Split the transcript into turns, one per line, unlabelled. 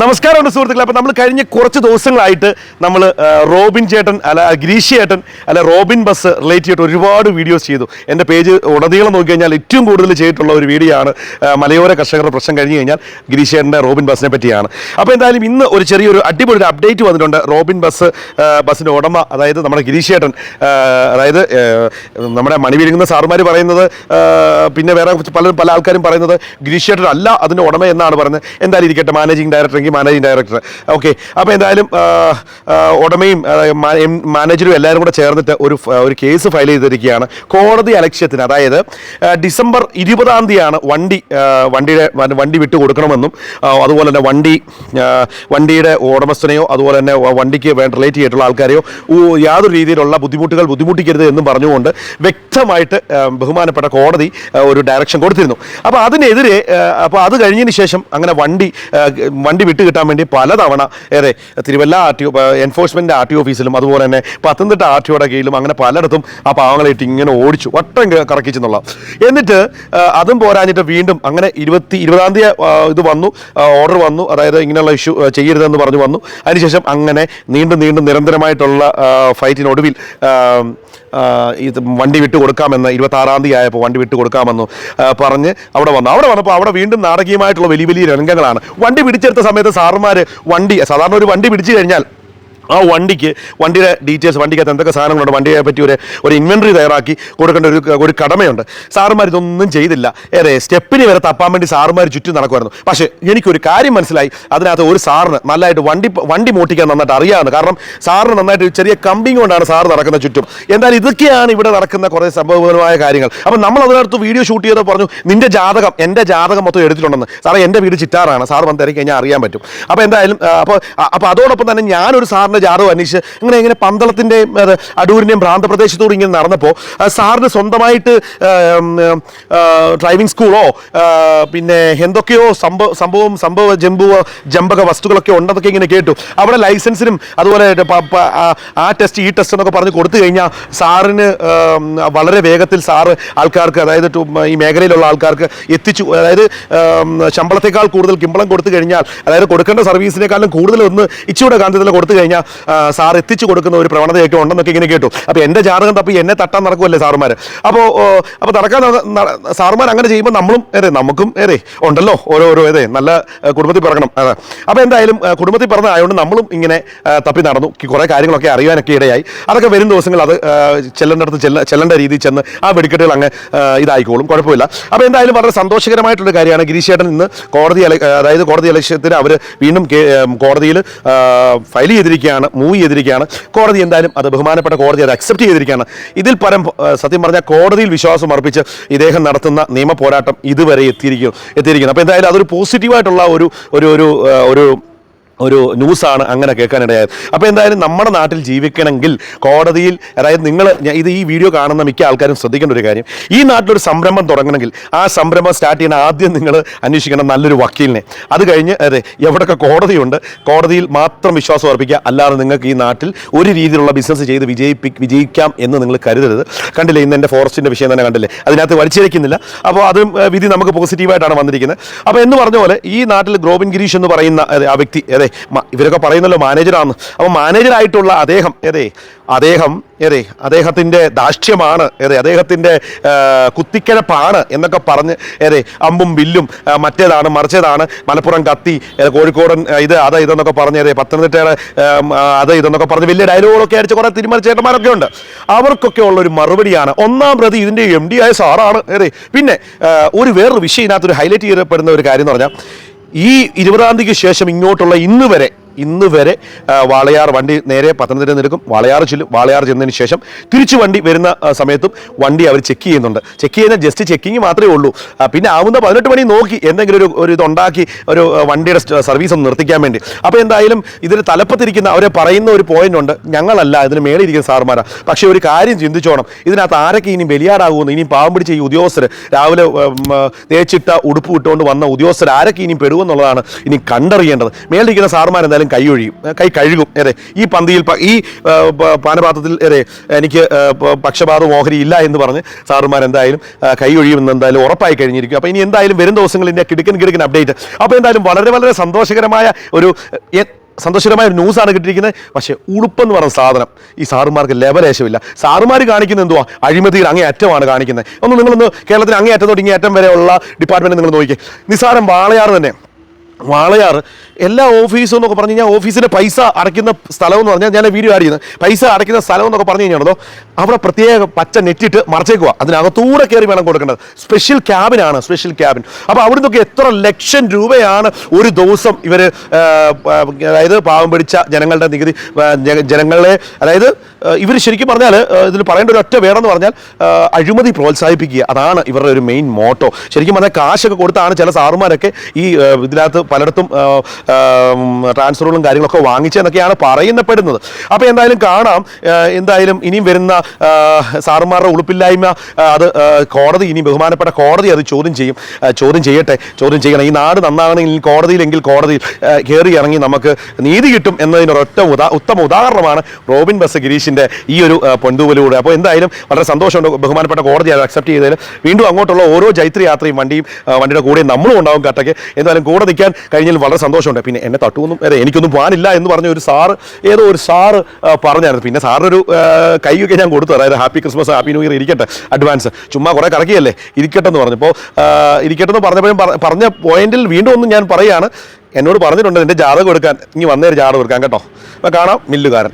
നമസ്കാരമുണ്ട് സുഹൃത്തുക്കളെ. അപ്പോൾ നമ്മൾ കഴിഞ്ഞ കുറച്ച് ദിവസങ്ങളായിട്ട് നമ്മൾ റോബിൻ ചേട്ടൻ അല്ല ഗിരീഷ് ചേട്ടൻ അല്ല റോബിൻ ബസ് റിലേറ്റ് ചെയ്തിട്ട് ഒരുപാട് വീഡിയോസ് ചെയ്തു. എന്റെ പേജ് ഉടനീളം നോക്കി കഴിഞ്ഞാൽ ഏറ്റവും കൂടുതൽ ചെയ്തിട്ടുള്ള ഒരു വീഡിയോ ആണ് മലയോര കർഷകരുടെ പ്രശ്നം കഴിഞ്ഞ് കഴിഞ്ഞാൽ ഗിരീഷ് ചേട്ടന്റെ റോബിൻ ബസ്സിനെ പറ്റിയാണ്. അപ്പോൾ എന്തായാലും ഇന്ന് ഒരു ചെറിയൊരു അടിപൊളി ഒരു അപ്ഡേറ്റ് വന്നിട്ടുണ്ട്. റോബിൻ ബസ് ബസ്സിന്റെ ഉടമ അതായത് നമ്മുടെ ഗിരീഷ് ചേട്ടൻ അതായത് നമ്മുടെ മണി വിരുങ്ങുന്ന സാറുമാർ പറയുന്നത് പിന്നെ വേറെ പല പല ആൾക്കാരും പറയുന്നത് ഗിരീഷ് ചേട്ടൻ അല്ല അതിന്റെ ഉടമ എന്നാണ് പറയുന്നത്. എന്തായാലും ഇരിക്കട്ടെ മാനേജിങ് ഡയറക്ടർ എങ്കിൽ മാനേജിങ് ഡയറക്ടർ ഓക്കെ അപ്പോൾ എന്തായാലും ഉടമയും മാനേജറും എല്ലാവരും കൂടെ ചേർന്നിട്ട് ഒരു ഒരു കേസ് ഫയൽ ചെയ്തിരിക്കുകയാണ്. കോടതി അലക്ഷ്യത്തിന് അതായത് ഡിസംബർ ഇരുപതാം തീയതിയാണ് വണ്ടി വണ്ടിയുടെ വണ്ടി വിട്ടു കൊടുക്കണമെന്നും അതുപോലെ തന്നെ വണ്ടി വണ്ടിയുടെ ഉടമസ്ഥനെയോ അതുപോലെ തന്നെ വണ്ടിക്ക് വേണ്ട റിലേറ്റ് ചെയ്തിട്ടുള്ള ആൾക്കാരെയോ യാതൊരു രീതിയിലുള്ള ബുദ്ധിമുട്ടുകൾ ബുദ്ധിമുട്ടിക്കരുത് എന്നും പറഞ്ഞുകൊണ്ട് വ്യക്തമായിട്ട് ബഹുമാനപ്പെട്ട കോടതി ഒരു ഡയറക്ഷൻ കൊടുത്തിരുന്നു. അപ്പോൾ അതിനെതിരെ അപ്പോൾ അത് കഴിഞ്ഞതിന് ശേഷം അങ്ങനെ വണ്ടി വണ്ടി വിട്ട് കിട്ടാൻ വേണ്ടി പലതവണ ഏറെ Thiruvalla R T O enforcement R T ഓഫീസിലും അതുപോലെ തന്നെ പത്തനംതിട്ട ആർ ടി ഒയുടെ കീഴിലും അങ്ങനെ പലയിടത്തും ആ പാവങ്ങളെ ഇട്ട് ഇങ്ങനെ ഓടിച്ചു വട്ടം കറക്കിച്ചെന്നുള്ള. എന്നിട്ട് അതും പോരാഞ്ഞിട്ട് വീണ്ടും അങ്ങനെ ഇരുപത്തി ഇരുപതാം തീയതി ഇത് വന്നു ഓർഡർ വന്നു അതായത് ഇങ്ങനെയുള്ള ഇഷ്യൂ ചെയ്യരുതെന്ന് പറഞ്ഞു വന്നു. അതിനുശേഷം അങ്ങനെ നീണ്ടും നീണ്ടും നിരന്തരമായിട്ടുള്ള ഫൈറ്റിനൊടുവിൽ ഇത് വണ്ടി വിട്ട് കൊടുക്കാമെന്ന് ഇരുപത്തി ആറാം തീയതി ആയപ്പോൾ വണ്ടി വിട്ട് കൊടുക്കാമെന്ന് പറഞ്ഞ് അവിടെ വന്നു. അവിടെ വന്നപ്പോൾ അവിടെ വീണ്ടും നാടകീയമായിട്ടുള്ള വലിയ വലിയ രംഗങ്ങളാണ്. വണ്ടി പിടിച്ചെടുത്ത സമയത്ത് സാറുമാർ വണ്ടി സാധാരണ ഒരു വണ്ടി പിടിച്ചു കഴിഞ്ഞാൽ ആ വണ്ടിക്ക് വണ്ടിയുടെ ഡീറ്റെയിൽസ് വണ്ടിക്കകത്ത് എന്തൊക്കെ സാധനങ്ങളുണ്ട് വണ്ടിയെ പറ്റി ഒരു ഒരു ഇൻവെൻട്രി തയ്യാറാക്കി കൊടുക്കേണ്ട ഒരു ഒരു കടമയുണ്ട്. സാറുമാർ ഇതൊന്നും ചെയ്തില്ല. ഏറെ സ്റ്റെപ്പിന് വരെ തപ്പാൻ വേണ്ടി സാറുമാർ ചുറ്റും നടക്കുമായിരുന്നു പക്ഷേ എനിക്കൊരു കാര്യം മനസ്സിലായി. അതിനകത്ത് ഒരു സാറിന് നല്ലതായിട്ട് വണ്ടി വണ്ടി മോട്ടിക്കാൻ നന്നായിട്ട് അറിയാമെന്ന് കാരണം സാറിന് നന്നായിട്ട് ചെറിയ കമ്പിങ് കൊണ്ടാണ് സാറ് നടക്കുന്ന ചുറ്റും. എന്തായാലും ഇതൊക്കെയാണ് ഇവിടെ നടക്കുന്ന കുറേ സംഭവപരമായ കാര്യങ്ങൾ. അപ്പം നമ്മൾ അതിനകത്ത് വീഡിയോ ഷൂട്ട് ചെയ്തപ്പോൾ പറഞ്ഞു നിന്റെ ജാതകം എന്റെ ജാതകം മൊത്തം എടുത്തിട്ടുണ്ടെന്ന്. സാറേ എന്റെ വീട് ചിറ്റാറാണ്. സാർ വന്ന് തിരക്കി കഴിഞ്ഞാൽ അറിയാൻ പറ്റും. അപ്പോൾ എന്തായാലും അപ്പോൾ അപ്പോൾ അതോടൊപ്പം തന്നെ ഞാനൊരു സാറിന്റെ ജാറോ അന്വേഷിച്ച് ഇങ്ങനെ ഇങ്ങനെ പന്തളത്തിന്റെയും അടൂരിന്റെയും പ്രാന്തപ്രദേശത്തോട് ഇങ്ങനെ നടന്നപ്പോൾ സാറിന് സ്വന്തമായിട്ട് ഡ്രൈവിംഗ് സ്കൂളോ പിന്നെ എന്തൊക്കെയോ സംഭവ സംഭവം സംഭവ ജമ്പുവ ജമ്പക വസ്തുക്കളൊക്കെ ഉണ്ടെന്നൊക്കെ ഇങ്ങനെ കേട്ടു. അവിടെ ലൈസൻസിനും അതുപോലെ ആ- ടെസ്റ്റ് ഈ ടെസ്റ്റ് എന്നൊക്കെ പറഞ്ഞ് കൊടുത്തു കഴിഞ്ഞാൽ സാറിന് വളരെ വേഗത്തിൽ സാറ് ആൾക്കാർക്ക് അതായത് ഈ മേഖലയിലുള്ള ആൾക്കാർക്ക് എത്തിച്ചു. അതായത് ശമ്പളത്തെക്കാൾ കൂടുതൽ കിമ്പളം കൊടുത്തു കഴിഞ്ഞാൽ അതായത് കൊടുക്കേണ്ട സർവീസിനേക്കാളും കൂടുതൽ ഒന്ന് ഇച്ചിയുടെ കാന്തത്തിൽ കൊടുത്തു കഴിഞ്ഞാൽ സാർ എത്തിച്ചു കൊടുക്കുന്ന ഒരു പ്രവണതയൊക്കെ ഉണ്ടെന്നൊക്കെ ഇങ്ങനെ കേട്ടു. അപ്പോൾ എന്റെ ജാതകം തപ്പി എന്നെ തട്ടാൻ നടക്കുമല്ലേ സാറുമാർ അപ്പോൾ അപ്പോൾ നടക്കാൻ നട- നട- സാറുമാർ അങ്ങനെ ചെയ്യുമ്പോൾ നമ്മളും ഏതെ നമുക്കും ഏതെ ഉണ്ടല്ലോ ഓരോരോ ഓരോ ഏതെ നല്ല കുടുംബത്തിൽ പിറക്കണം. അതെ അപ്പോൾ എന്തായാലും കുടുംബത്തിൽ പിറന്ന ആയതുകൊണ്ട് നമ്മളും ഇങ്ങനെ തപ്പി നടന്നു. കുറേ കാര്യങ്ങളൊക്കെ അറിയാനൊക്കെ ഇടയായി. അതൊക്കെ വരും ദിവസങ്ങൾ അത് ചെല്ലേണ്ട ചെല്ലേണ്ടടുത്ത് ചെല്ല ചെല്ലേണ്ട രീതിയിൽ ചെന്ന് ആ വെടിക്കെട്ടുകൾ അങ്ങ് ഇതായിക്കോളും. കുഴപ്പമില്ല. അപ്പോൾ എന്തായാലും വളരെ സന്തോഷകരമായിട്ടുള്ള കാര്യമാണ് ഗിരീഷേട്ടൻ ഇന്ന് കോടതി അതായത് കോടതി അലക്ഷ്യത്തിന് അവർ വീണ്ടും കോടതിയിൽ ഫയൽ ചെയ്തിരിക്കുകയാണ്. മൂവ് ചെയ്തിരിക്കുകയാണ് കോടതി എന്തായാലും അത് ബഹുമാനപ്പെട്ട കോടതി അത് അക്സെപ്റ്റ് ചെയ്തിരിക്കുകയാണ്. ഇതിൽ പരം സത്യം പറഞ്ഞാൽ കോടതിയിൽ വിശ്വാസം അർപ്പിച്ച് ഇദ്ദേഹം നടത്തുന്ന നിയമ പോരാട്ടം ഇതുവരെ എത്തിയിരിക്കും എത്തിയിരിക്കുന്നു. അപ്പോൾ എന്തായാലും അതൊരു പോസിറ്റീവായിട്ടുള്ള ഒരു ഒരു ഒരു ഒരു ന്യൂസാണ് അങ്ങനെ കേൾക്കാനിടയായത്. അപ്പോൾ എന്തായാലും നമ്മുടെ നാട്ടിൽ ജീവിക്കണമെങ്കിൽ കോടതിയിൽ അതായത് നിങ്ങൾ ഇത് ഈ വീഡിയോ കാണുന്ന മിക്ക ആൾക്കാരും ശ്രദ്ധിക്കേണ്ട ഒരു കാര്യം. ഈ നാട്ടിലൊരു സംരംഭം തുടങ്ങണമെങ്കിൽ ആ സംരംഭം സ്റ്റാർട്ട് ചെയ്യണ ആദ്യം നിങ്ങൾ അന്വേഷിക്കണം നല്ലൊരു വക്കീലിനെ. അത് കഴിഞ്ഞ് അതെ എവിടെയൊക്കെ കോടതിയുണ്ട് കോടതിയിൽ മാത്രം വിശ്വാസം അർപ്പിക്കുക അല്ലാതെ നിങ്ങൾക്ക് ഈ നാട്ടിൽ ഒരു രീതിയിലുള്ള ബിസിനസ് ചെയ്ത് വിജയിപ്പി വിജയിക്കാം എന്ന് നിങ്ങൾ കരുതരുത്. കണ്ടില്ലേ ഇന്ന് എന്റെ ഫോറസ്റ്റിന്റെ വിഷയം തന്നെ കണ്ടില്ലേ? അതിനകത്ത് വലിച്ചിരിക്കുന്നില്ല അപ്പോൾ അത് വിധി നമുക്ക് പോസിറ്റീവായിട്ടാണ് വന്നിരിക്കുന്നത്. അപ്പോൾ എന്ന് പറഞ്ഞ പോലെ ഈ നാട്ടിൽ ഗ്രോബിൻ ഗിരീഷ് എന്ന് പറയുന്ന ആ വ്യക്തി അതെ മ- ഇവരൊക്കെ പറയുന്നല്ലോ മാനേജറാണ് അപ്പോൾ മാനേജറായിട്ടുള്ള അദ്ദേഹം അതെ അദ്ദേഹം അതെ അദ്ദേഹത്തിന്റെ ദാഷ്ട്യമാണ് അതെ അദ്ദേഹത്തിന്റെ കുത്തിക്കിഴപ്പാണ് എന്നൊക്കെ പറഞ്ഞ് അതെ അമ്പും വില്ലും മറ്റേതാണ് മറിച്ചതാണ് മലപ്പുറം കത്തി കോഴിക്കോടൻ ഇത് അത് ഇതെന്നൊക്കെ പറഞ്ഞ് അതെ പത്തനംതിട്ടയുടെ അത് ഇതെന്നൊക്കെ പറഞ്ഞ് വലിയ ഡയലോഗുകളൊക്കെ അടിച്ച് കുറേ തിരുമറിച്ചേട്ടന്മാരൊക്കെ ഉണ്ട്. അവർക്കൊക്കെ ഉള്ളൊരു മറുപടിയാണ് ഒന്നാം പ്രതി ഇതിന്റെ എം ഡി ആയ സാറാണ് അതെ പിന്നെ ഒരു വേറൊരു വിഷയം ഇതിനകത്ത് ഒരു ഹൈലൈറ്റ് ചെയ്യപ്പെടുന്ന ഒരു കാര്യം എന്ന് പറഞ്ഞാൽ ഈ ഇരുപതാം തീയതിക്ക് ശേഷം ഇങ്ങോട്ടുള്ള ഇന്ന് വരെ ഇന്ന് വരെ വാളയാർ വണ്ടി നേരെ പത്തനംതിട്ട നിൽക്കും വാളയാർ ചെല്ലും വാളയാർ ചെന്നതിന് ശേഷം തിരിച്ചു വണ്ടി വരുന്ന സമയത്തും വണ്ടി അവർ ചെക്ക് ചെയ്യുന്നുണ്ട്. ചെക്ക് ചെയ്യുന്ന ജസ്റ്റ് ചെക്കിങ് മാത്രമേ ഉള്ളൂ. പിന്നെ ആവുന്ന പതിനെട്ട് മണി നോക്കി എന്തെങ്കിലും ഒരു ഒരു ഇതുണ്ടാക്കി ഒരു വണ്ടിയുടെ സർവീസ് ഒന്ന് നിർത്തിക്കാൻ വേണ്ടി. അപ്പോൾ എന്തായാലും ഇതിന് തലപ്പത്തിരിക്കുന്ന അവരെ പറയുന്ന ഒരു പോയിന്റ് ഉണ്ട്. ഞങ്ങളല്ല ഇതിന് മേളിയിരിക്കുന്ന സാർമാരാണ് പക്ഷേ ഒരു കാര്യം ചിന്തിച്ചോണം. ഇതിനകത്ത് ആരൊക്കെ ഇനി ബലിയാടാകുമെന്ന് ഇനി പാവം പിടിച്ച ഈ ഉദ്യോഗസ്ഥർ രാവിലെ തേച്ചിട്ട ഉടുപ്പ് ഇട്ടുകൊണ്ട് വന്ന ഉദ്യോഗസ്ഥർ ആരൊക്കെ ഇനി പെടുമെന്നുള്ളതാണ് ഇനി കണ്ടറിയേണ്ടത്. മേളിരിക്കുന്ന സാർമാർ എന്തായാലും എന്തായാലും കൈ ഒഴിയും. കൈ കഴുകും. അതെ ഈ പന്തിയിൽ ഈ പാനപാത്രത്തിൽ അതെ എനിക്ക് പക്ഷപാതം ഓഹരി ഇല്ല എന്ന് പറഞ്ഞ് സാറുമാർ എന്തായാലും കൈ ഒഴിയുമെന്ന് എന്തായാലും ഉറപ്പായി കഴിഞ്ഞിരിക്കും. അപ്പോൾ ഇനി എന്തായാലും വരും ദിവസങ്ങളിൽ എന്റെ കിടുക്കൻ കിടുക്കൻ അപ്ഡേറ്റ് അപ്പോൾ എന്തായാലും വളരെ വളരെ സന്തോഷകരമായ ഒരു സന്തോഷകരമായ ഒരു ന്യൂസാണ് കിട്ടിയിരിക്കുന്നത്. പക്ഷേ ഉളുപ്പെന്ന് പറഞ്ഞ സാധനം ഈ സാറുമാർക്ക് ലെവലേശമില്ല. സാറുമാർ കാണിക്കുന്ന എന്തുവാ? അഴിമതിയിൽ അങ്ങേ അറ്റമാണ് കാണിക്കുന്നത്. ഒന്ന് നിങ്ങളൊന്ന് കേരളത്തിൽ അങ്ങേ തൊട്ട് ഇങ്ങേ അറ്റം വരെയുള്ള ഡിപ്പാർട്ട്മെന്റ് നിങ്ങൾ നോക്കി നിസാരം വാളയാർ തന്നെ. വാളയാർ എല്ലാ ഓഫീസും എന്നൊക്കെ പറഞ്ഞു കഴിഞ്ഞാൽ ഓഫീസിന്റെ പൈസ അടയ്ക്കുന്ന സ്ഥലം എന്ന് പറഞ്ഞാൽ ഞാൻ വീഡിയോ ആഡ് ചെയ്യുന്നത്. പൈസ അടയ്ക്കുന്ന സ്ഥലം എന്നൊക്കെ പറഞ്ഞു കഴിഞ്ഞാണല്ലോ അവിടെ പ്രത്യേക പച്ച നെറ്റിട്ട് മറച്ചേക്കുക അതിനകത്തൂടെ കയറി വേണം കൊടുക്കേണ്ടത്. സ്പെഷ്യൽ ക്യാബിനാണ് സ്പെഷ്യൽ ക്യാബിൻ അപ്പോൾ അവിടെ നിന്നൊക്കെ എത്ര ലക്ഷം രൂപയാണ് ഒരു ദിവസം ഇവർ അതായത് പാവം പിടിച്ച ജനങ്ങളുടെ നികുതി ജനങ്ങളെ അതായത് ഇവർ ശരിക്കും പറഞ്ഞാൽ ഇതിൽ പറയേണ്ട ഒരു ഒറ്റ വേറെന്ന് പറഞ്ഞാൽ അഴിമതി പ്രോത്സാഹിപ്പിക്കുക. അതാണ് ഇവരുടെ ഒരു മെയിൻ മോട്ടോ ശരിക്കും പറഞ്ഞാൽ കാശൊക്കെ കൊടുത്താണ് ചില സാറുമാരൊക്കെ ഈ ഇതിനകത്ത് പലയിടത്തും ട്രാൻസ്ഫറുകളും കാര്യങ്ങളൊക്കെ വാങ്ങിച്ചെന്നൊക്കെയാണ് പറയുന്നപ്പെടുന്നത്. അപ്പോൾ എന്തായാലും കാണാം. എന്തായാലും ഇനിയും വരുന്ന സാറുമാരുടെ ഉളുപ്പില്ലായ്മ അത് കോടതി ഇനി ബഹുമാനപ്പെട്ട കോടതി അത് ചോദ്യം ചെയ്യും. ചോദ്യം ചെയ്യട്ടെ ചോദ്യം ചെയ്യണം. ഈ നാട് നന്നാകണമെങ്കിൽ കോടതിയിലെങ്കിൽ കോടതിയിൽ കയറി ഇറങ്ങി നമുക്ക് നീതി കിട്ടും എന്നതിനൊരൊറ്റ ഉദാ ഉത്തമ ഉദാഹരണമാണ് റോബിൻ ബസ് ഗിരീഷിന്റെ ഈ ഒരു ആ, പൊൻതൂവലൂടെ അപ്പോൾ എന്തായാലും വളരെ സന്തോഷമുണ്ട് ബഹുമാനപ്പെട്ട കോടതി അത് അക്സെപ്റ്റ് ചെയ്തതിൽ. വീണ്ടും അങ്ങോട്ടുള്ള ഓരോ ജൈത്രി യാത്രയും വണ്ടിയും വണ്ടിയുടെ കൂടെ നമ്മളും ഉണ്ടാവും കട്ടയ്ക്ക് എന്തായാലും കൂടെ നിൽക്കാൻ കഴിഞ്ഞാൽ വളരെ സന്തോഷമുണ്ട്. പിന്നെ എന്നെ തട്ടുമൊന്നും അതെ എനിക്കൊന്നും പോകാനില്ല എന്ന് പറഞ്ഞ ഒരു സാറ് ഏതോ ഒരു സാറ് പറഞ്ഞായിരുന്നു. പിന്നെ സാറിനൊരു കൈയൊക്കെ ഞാൻ കൊടുത്തു. അതായത് happy Christmas happy new year ഇരിക്കട്ടെ അഡ്വാൻസ്. ചുമ്മാ കുറേ കറക്കിയല്ലേ? ഇരിക്കട്ടെ എന്ന് പറഞ്ഞപ്പോൾ ഇരിക്കട്ടെ എന്ന് പറഞ്ഞപ്പോഴും പറഞ്ഞ പോയിന്റിൽ വീണ്ടും ഒന്നും ഞാൻ പറയുകയാണ്. എന്നോട് പറഞ്ഞിട്ടുണ്ട് എന്റെ ജാതകം എടുക്കാൻ ഇനി വന്നേര് ജാതകം എടുക്കാൻ കേട്ടോ. അപ്പോൾ കാണാം മില്ലുകാരൻ.